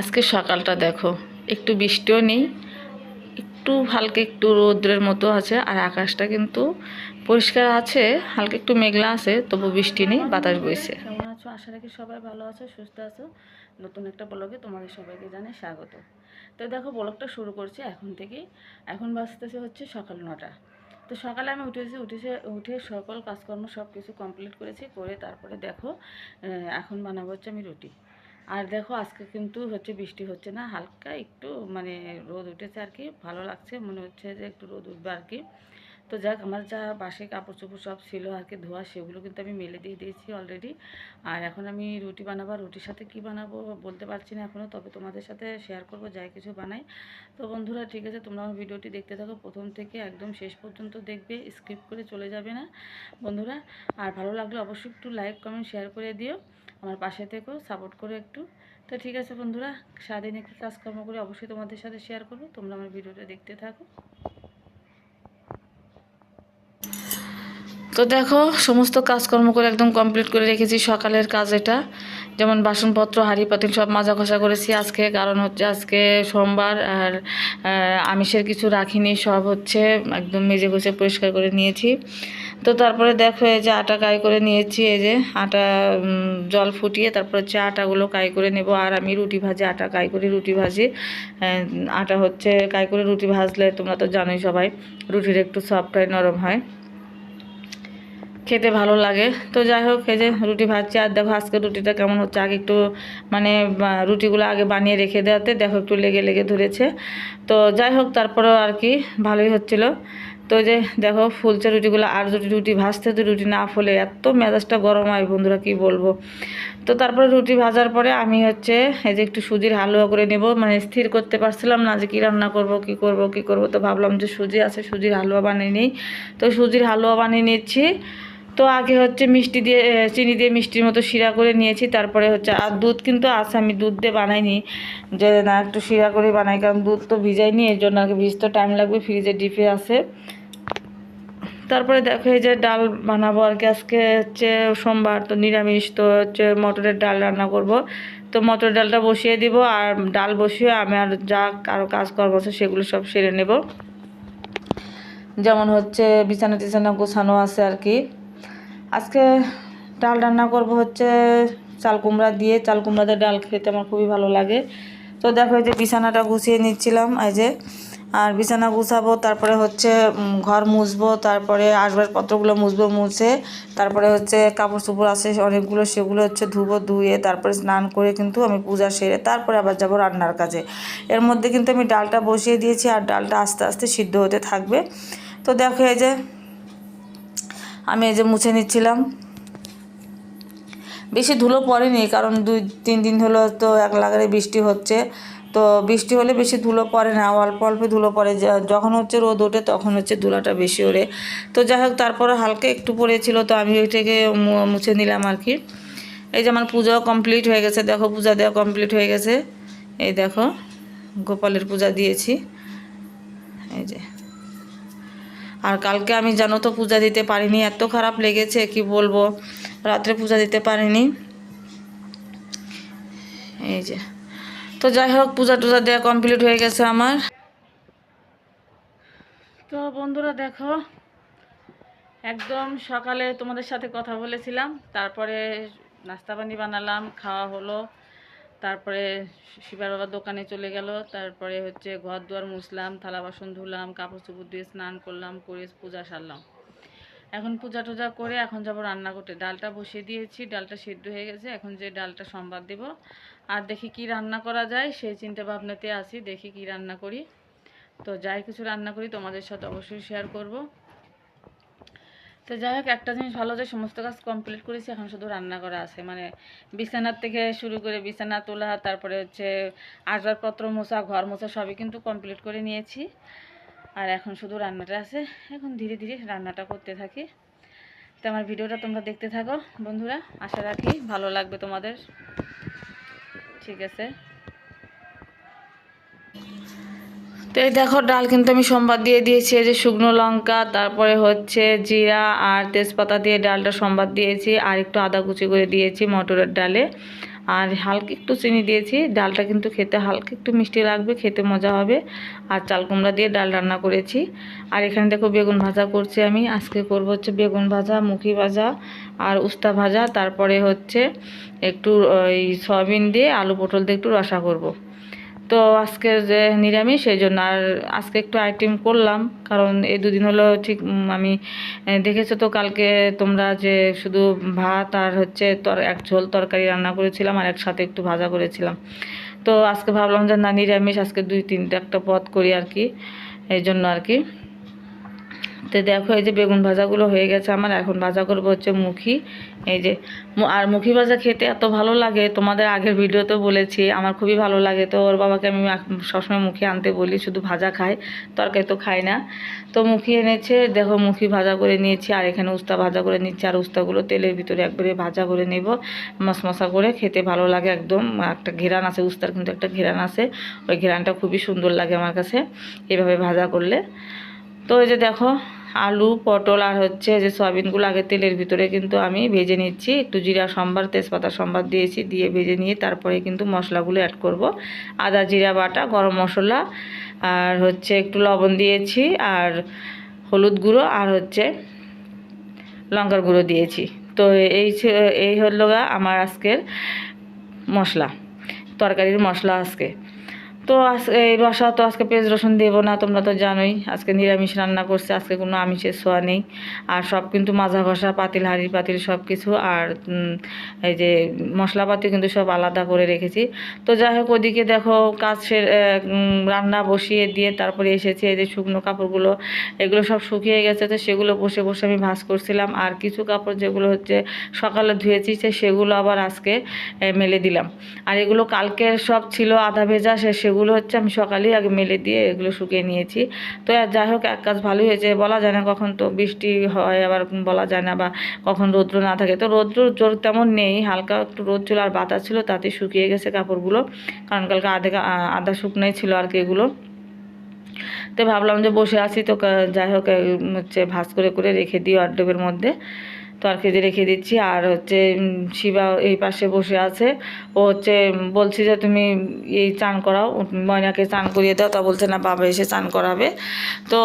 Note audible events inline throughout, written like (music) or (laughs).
আজকে সকালটা দেখো, একটু বৃষ্টিও নেই, একটু হালকা একটু রৌদ্রের মতো আছে, আর আকাশটা কিন্তু পরিষ্কার আছে, হালকা একটু মেঘলা আছে, তবু বৃষ্টি নেই, বাতাস বইছে। কেমন আছো? আশা রাখি সবাই ভালো আছো, সুস্থ আছো। নতুন একটা ব্লগে তোমাদের সবাইকে জানাই স্বাগত। তো দেখো, ব্লগটা শুরু করছি এখন থেকেই। এখন বাঁচতেছে হচ্ছে সকাল নটা। তো সকালে আমি উঠেছি, উঠেছে, উঠে সকল কাজকর্ম সব কিছু কমপ্লিট করেছি, করে তারপরে দেখো এখন বানাবো হচ্ছে আমি রুটি। আর দেখো আজকে কিন্তু হচ্ছে বৃষ্টি হচ্ছে না, হালকা একটু মানে রোদ উঠেছে আর কি, ভালো লাগছে, মনে হচ্ছে যে একটু রোদ উঠবে আর কি। তো যাক, আমার যা বাসে কাপড় চোপড় সব ছিল আর কি, ধোয়া, সেগুলো কিন্তু আমি মেলে দিয়ে দিয়েছি অলরেডি আর এখন আমি রুটি বানাবো রুটির সাথে কি বানাবো বলতে পারছি না এখনও তবে তোমাদের সাথে শেয়ার করব, যাই কিছু বানাই। তো বন্ধুরা, ঠিক আছে, তোমরা আমার ভিডিওটি দেখতে থাকো, প্রথম থেকে একদম শেষ পর্যন্ত দেখবে স্কিপ করে চলে যাবে না। বন্ধুরা, আর ভালো লাগলে অবশ্যই একটু লাইক কমেন্ট শেয়ার করে দিও। আমার পাশে থেকেও সাপোর্ট করো একটু। তো ঠিক আছে বন্ধুরা, সারাদিন একটু কাজকর্ম করে অবশ্যই তোমাদের সাথে শেয়ার করব। তোমরা আমার ভিডিওটা দেখতে থাকো। তো দেখো, সমস্ত কাজকর্ম করে একদম কমপ্লিট করে রেখেছি সকালের কাজ এটা। যেমন বাসনপত্র হাঁড়ি পাতিল সব মাজা ঘষা করেছি। আজকে কারণ হচ্ছে আজকে সোমবার আর আমিষের কিছু রাখিনি, সব হচ্ছে একদম মেজে ঘষে পরিষ্কার করে নিয়েছি। তো তারপরে দেখো এই যে আটা কাই করে নিয়েছি, এই যে আটা জল ফুটিয়ে তারপর হচ্ছে আটাগুলো কাই করে নেব। আর আমি রুটি ভাজি, আটা কাই করে রুটি ভাজি। আটা হচ্ছে কাই করে রুটি ভাজলে তোমরা তো জানোই সবাই, রুটির একটু সফট হয়, নরম হয়। খেতে ভালো লাগে। তো যাই হোক, এই যে রুটি ভাজছি আর দেখো আজকে রুটিটা কেমন হচ্ছে। আগে একটু মানে রুটিগুলো আগে বানিয়ে রেখে দেওয়াতে দেখো একটু লেগে লেগে ধরেছে। তো যাই হোক, তারপরেও আর কি ভালোই হচ্ছিল। তো যে দেখো ফুলছে রুটিগুলো, আর যদি রুটি ভাজতে তো রুটি না ফুলে, এত মেজাজটা গরম হয় বন্ধুরা, কি বলব? তো তারপরে রুটি ভাজার পরে আমি হচ্ছে এই যে একটু সুজির হালুয়া করে নেব। মানে স্থির করতে পারছিলাম না যে কী রান্না করব, কি করব কি করব। তো ভাবলাম যে সুজি আছে, সুজির হালুয়া বানিয়ে নিই। তো সুজির হালুয়া বানিয়ে নিচ্ছি। তো আগে হচ্ছে মিষ্টি দিয়ে চিনি দিয়ে মিষ্টির মতো শিরা করে নিয়েছি, তারপরে হচ্ছে, আর দুধ কিন্তু আছে, আমি দুধ দিয়ে বানাইনি। যে না, একটু শিরা করে বানাই, কারণ দুধ তো ভিজাই ভিজাইনি এর জন্য আগে ভিজতে টাইম লাগবে ফ্রিজে ডিপে আছে। তারপরে দেখো, এই যে ডাল বানাবো আর কি, আজকে হচ্ছে সোমবার, তো নিরামিষ, তো হচ্ছে মটরের ডাল রান্না করব। তো মটর ডালটা বসিয়ে দিব, আর ডাল বসিয়ে আমি আর যা আরও কাজকর্ম আছে, সেগুলো সব সেরে নেব। যেমন হচ্ছে বিছানা টিছানা গোছানো আছে আর কি। আজকে ডাল রান্না করব হচ্ছে চাল কুমড়া দিয়ে। চাল কুমড়া দিয়ে ডাল খেতে আমার খুবই ভালো লাগে। তো দেখো এই যে বিছানাটা গুছিয়ে নিচ্ছিলাম এই যে। আর বিছানা গুছাবো, তারপরে হচ্ছে ঘর মুছবো, তারপরে আসবাবপত্রগুলো মুছবো, মুছে, তারপরে হচ্ছে কাপড় চোপড় আছে, অনেকগুলো সেগুলো হচ্ছে ধুবো, ধুয়ে তারপরে স্নান করে কিন্তু আমি পূজা সেরে তারপরে আবার যাব রান্নার কাজে। এর মধ্যে কিন্তু আমি ডালটা বসিয়ে দিয়েছি, আর ডালটা আস্তে আস্তে সিদ্ধ হতে থাকবে। তো দেখো এই যে আমি এই যে মুছে নিচ্ছিলাম। বেশি ধুলো পড়েনি, কারণ দুই, তিন দিন হলো তো এক লাগারে বৃষ্টি হচ্ছে। তো বৃষ্টি হলে বেশি ধুলো পড়ে না, অল্প অল্প ধুলো পড়ে। যখন হচ্ছে রোদ ওঠে তখন হচ্ছে ধুলাটা বেশি ওড়ে। তো যাই হোক, তারপরে হালকা একটু পড়েছিল, তো আমি ওইটাকে মুছে নিলাম আর কি। এই যে আমার পূজাও কমপ্লিট হয়ে গেছে, দেখো পূজা দেওয়া কমপ্লিট হয়ে গেছে। এই দেখো, গোপালের পূজা দিয়েছি। এই যে। আর কালকে আমি জানো তো পূজা দিতে পারিনি, এত খারাপ লেগেছে, কি বলব? রাত্রে পূজা দিতে পারিনি। এই যে। তো যাই হোক, পূজা টুজা দেওয়া কমপ্লিট হয়ে গেছে আমার। তো বন্ধুরা দেখো, একদম সকালে তোমাদের সাথে কথা বলেছিলাম, তারপরে নাস্তা পানি বানালাম, খাওয়া হলো। তারপরে শিবার বাবার দোকানে চলে গেল। তারপরে হচ্ছে ঘর দুয়ার মুছলাম, থালা বাসন ধুলাম, কাপড় চোপড় দিয়ে স্নান করলাম, করে পূজা সারলাম। এখন পূজা টুজা করে এখন যাব রান্না করতে ডালটা বসিয়ে দিয়েছি, ডালটা সিদ্ধ হয়ে গেছে। এখন যে ডালটা সম্বাদ দেব। আর দেখি কি রান্না করা যায়, সেই চিন্তা ভাবনাতে আছি। দেখি কি রান্না করি। তো যাই কিছু রান্না করি তোমাদের সাথে অবশ্যই শেয়ার করব। তো যাই হোক, একটা জিনিস ভালো যে সমস্ত কাজ কমপ্লিট করেছি, এখন শুধু রান্না করা আছে। মানে বিছানার থেকে শুরু করে বিছানা তোলা, তারপরে হচ্ছে আসবাবপত্র মোছা, ঘর মোছা সবই কিন্তু কমপ্লিট করে নিয়েছি। আর এখন শুধু রান্নাটা আছে। এখন ধীরে ধীরে রান্নাটা করতে থাকি। তো আমার ভিডিওটা তোমরা দেখতে থাকো, বন্ধুরা। আশা রাখি ভালো লাগবে তোমাদের। ঠিক আছে। তো এই দেখো ডাল কিন্তু আমি সোমবার দিয়ে দিয়েছি, এই যে শুকনো লঙ্কা, তারপরে হচ্ছে জিরা আর তেজপাতা দিয়ে ডালটা সোমবার দিয়েছি, আর একটু আদা কুচি করে দিয়েছি মটরের ডালে। আর হালকা একটু চিনি দিয়েছি, ডালটা কিন্তু খেতে হালকা একটু মিষ্টি লাগবে, খেতে মজা হবে। আর চাল কুমড়া দিয়ে ডাল রান্না করেছি। আর এখানে দেখো বেগুন ভাজা করছি আমি, আজকে করব হচ্ছে বেগুন ভাজা, মুখি ভাজা আর উস্তা ভাজা, তারপরে হচ্ছে একটু ওই সয়াবিন দিয়ে আলু পটল দিয়ে একটু রসা করব। তো আজকে যে নিরামিষ, এই জন্য আর আজকে একটু আইটেম করলাম। কারণ এই দুদিন হলো ঠিক আমি দেখেছ তো কালকে তোমরা যে শুধু ভাত আর হচ্ছে তর, এক ঝোল তরকারি রান্না করেছিলাম আর একসাথে একটু ভাজা করেছিলাম। তো আজকে ভাবলাম যে না, নিরামিষ আজকে দুই তিনটা একটা পথ করি আর কি, এই জন্য আর কি। তো দেখো এই যে বেগুন ভাজাগুলো হয়ে গেছে আমার, এখন ভাজা করব হচ্ছে মুখি। এই যে আর মুখি ভাজা খেতে এত ভালো লাগে, তোমাদের আগের ভিডিওতে বলেছি, আমার খুবই ভালো লাগে। তো ওর বাবাকে আমি সবসময় মুখি আনতে বলি, শুধু ভাজা খায়, তরকারি তো খায় না। তো মুখি এনেছে, দেখো মুখি ভাজা করে নিয়েছি, আর এখানে উস্তা ভাজা করে নিচ্ছি, আর উস্তাগুলো তেলের ভিতরে একবারে ভাজা করে নেব, মশমশা করে, খেতে ভালো লাগে একদম। একটা ঘেরান আছে, উস্তার কিন্তু একটা ঘেরান আছে, ওই ঘেরানটা খুবই সুন্দর লাগে আমার কাছে, এভাবে ভাজা করলে। তো এই যে দেখো আলু, পটল আর হচ্ছে যে সয়াবিনগুলো আগে তেলের ভিতরে কিন্তু আমি ভেজে নিচ্ছি। একটু জিরা সম্বার, তেজপাতা সম্বার দিয়েছি, দিয়ে ভেজে নিয়ে তারপরে কিন্তু মশলাগুলো অ্যাড করব। আদা, জিরা বাটা, গরম মশলা আর হচ্ছে একটু লবণ দিয়েছি আর হলুদ গুঁড়ো আর হচ্ছে লঙ্কার গুঁড়ো দিয়েছি। তো এই এই হলো আমার আজকের মশলা, তরকারির মশলা আজকে। তো আজ এই রসা তো আজকে পেঁয়াজ রসুন দেবো না, তোমরা তো জানোই। আজকে নিরামিষ রান্না করছে, আজকে কোনো আমিষের ছোঁয়া নেই। আর সব কিন্তু মাজা ঘষা, পাতিল হাঁড়ি পাতিল সব কিছু আর এই যে মশলাপাতি কিন্তু সব আলাদা করে রেখেছি। তো যাই হোক, ওদিকে দেখো কাজ রান্না বসিয়ে দিয়ে তারপরে এসেছি, এই যে শুকনো কাপড়গুলো, এগুলো সব শুকিয়ে গেছে, তো সেগুলো বসে বসে আমি ভাঁজ করছিলাম। আর কিছু কাপড় যেগুলো হচ্ছে সকালে ধুয়েছি সেগুলো আবার আজকে মেলে দিলাম। আর এগুলো কালকের সব ছিল আধা ভেজা, সে সেগুলো হচ্ছে আমি সকালেই আগে মেলে দিয়ে এগুলো শুকিয়ে নিয়েছি। তো আর যাই হোক, এক কাজ ভালোই হয়েছে। বলা যায় না কখন তো বৃষ্টি হয়, আবার বলা যায় না বা কখন রৌদ্র না থাকে। তো রৌদ্র জোর তেমন নেই, হালকা একটু রোদ ছিল আর বাতাস ছিল তাতে শুকিয়ে গেছে কাপড়গুলো। কারণ কালকে আধে আধা শুকনোই ছিল আর কি এগুলো। তো ভাবলাম যে বসে আছি, তো যাই হোক হচ্ছে ভাজ করে করে রেখে দিই ওয়ার্ড্রোবের মধ্যে। তো আর কেজি রেখে দিচ্ছি। আর হচ্ছে শিবা এই পাশে বসে আছে। ও হচ্ছে বলছি যে, তুমি এই চান করাও। ময়নাকে চান করিয়ে দাও। তা বলছে, না, বাবা এসে চান করাবে। তো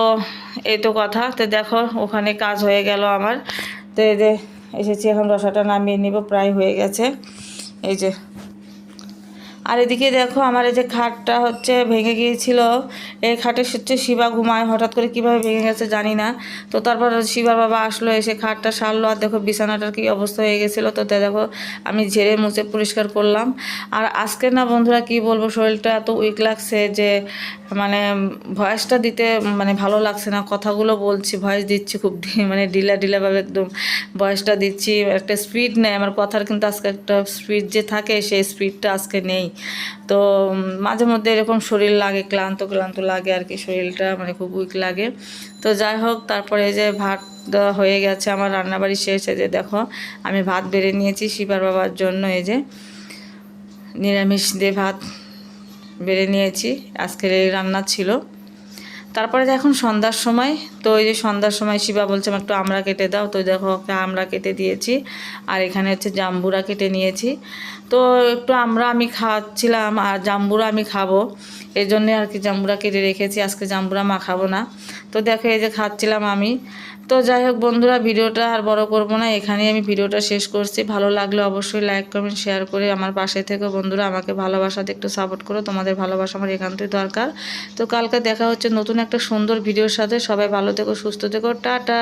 এই তো কথা। তো দেখো, ওখানে কাজ হয়ে গেল আমার। তো এই যে, এসেছি, এখন রসাটা নামিয়ে নিব। প্রায় হয়ে গেছে। এই যে আর এদিকে দেখো আমার এই যে খাটটা হচ্ছে ভেঙে গিয়েছিল। এই খাটে হচ্ছে শিবা ঘুমায়, হঠাৎ করে কীভাবে ভেঙে গেছে জানি না। তো তারপর শিবার বাবা আসলো, এসে খাটটা সারলো। আর দেখো বিছানাটার কি অবস্থা হয়ে গেছিল। তো দেখো আমি ঝেড়ে মুছে পরিষ্কার করলাম। আর আজকে না বন্ধুরা কি বলব, শরীরটা এত উইক লাগছে যে মানে ভয়েসটা দিতে মানে ভালো লাগছে না। কথাগুলো বলছি, ভয়েস দিচ্ছি খুব (laughs) মানে ঢিলা ঢিলাভাবে একদম ভয়েসটা দিচ্ছি। একটা স্পিড নেই আমার কথার কিন্তু আজকে একটা স্পিড যে থাকে, সেই স্পিডটা আজকে নেই। তো মাঝে মধ্যে এরকম শরীর লাগে, ক্লান্ত ক্লান্ত লাগে আর কি, শরীরটা মানে খুব উইক লাগে। তো যাই হোক, তারপরে এই যে ভাত হয়ে গেছে, আমার রান্নাবাড়ি শেষ, এই যে দেখো, আমি ভাত বেড়ে নিয়েছি শিবার বাবার জন্য, এই যে নিরামিষ দিয়ে ভাত বেড়ে নিয়েছি। আজকের এই রান্না ছিল। তারপরে এখন সন্ধ্যার সময়, তো ওই যে সন্ধ্যার সময় শিবা বলছে "আমার একটু আমরা কেটে দাও। তো দেখো, ওকে আমরা কেটে দিয়েছি। আর এখানে হচ্ছে জাম্বুরা কেটে নিয়েছি। তো একটু আমরা আমি খাওয়াচ্ছিলাম আর জাম্বুরা আমি খাব। এই জন্যে আর কি জাম্বুরা কেটে রেখেছি। আজকে জাম্বুরা মা খাব না। তো দেখো এই যে খাচ্ছিলাম আমি। তো যাই হোক বন্ধুরা, ভিডিওটা আর বড় করব না, এখানেই আমি ভিডিওটা শেষ করছি। ভালো লাগলে অবশ্যই লাইক কমেন্ট শেয়ার করে আমার পাশে থেকে বন্ধুরা, আমাকে ভালোবাসাতে একটু সাপোর্ট করো, তোমাদের ভালোবাসা আমার একান্তই দরকার। তো কালকে দেখা হচ্ছে নতুন একটা সুন্দর ভিডিওর সাথে, সবাই ভালো থেকো, সুস্থ থেকো, টাটা!